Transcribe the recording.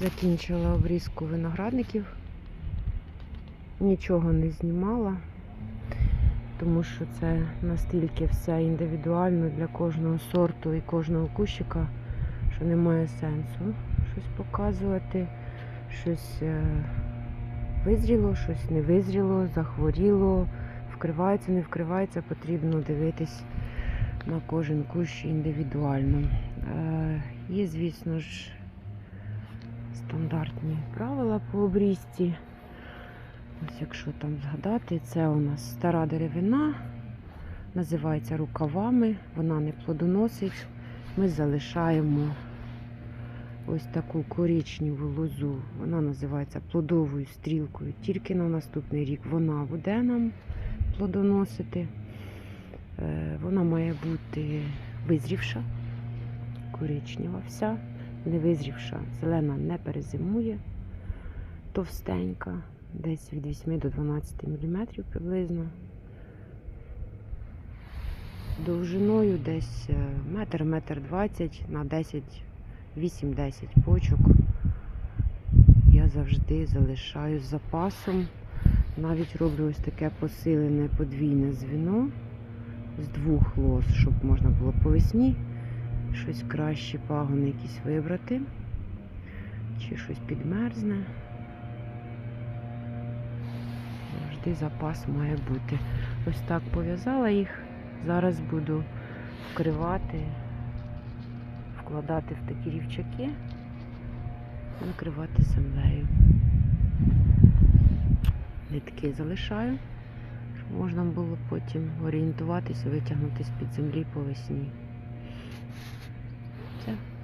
Закінчила обрізку виноградників. Нічого не знімала, тому що це настільки все індивідуально для кожного сорту і кожного кущика, що немає сенсу щось показувати. Щось е, визріло, щось не визріло, захворіло, вкривається, не вкривається, потрібно дивитись на кожен кущ індивідуально. Е, Є, звісно ж, стандартні правила по обрізці. Ось якщо там згадати, це у нас стара деревина, називається рукавами, вона не плодоносить. Ми залишаємо ось таку коричневу лозу, вона називається плодовою стрілкою. Тільки на наступний рік вона буде нам плодоносити. Е, Вона має бути визрівша, коричнева вся, не визрівша, зелена не перезимує, товстенька, десь від 8 до 12 мм приблизно. Довжиною десь е, метр, метр двадцять на 10, 8-10 почок. Я завжди залишаю з запасом. Навіть роблю ось таке посилене подвійне звіно з двох лоз, щоб можна було по весні щось краще пагони якісь вибрати. Чи щось підмерзне. Завжди запас має бути. Ось так пов'язала їх. Зараз буду вкривати, вкладати в такі рівчаки, накривати землею. Нитки залишаю, щоб можна було потім орієнтуватися, витягнути з-під землі по весні. Все.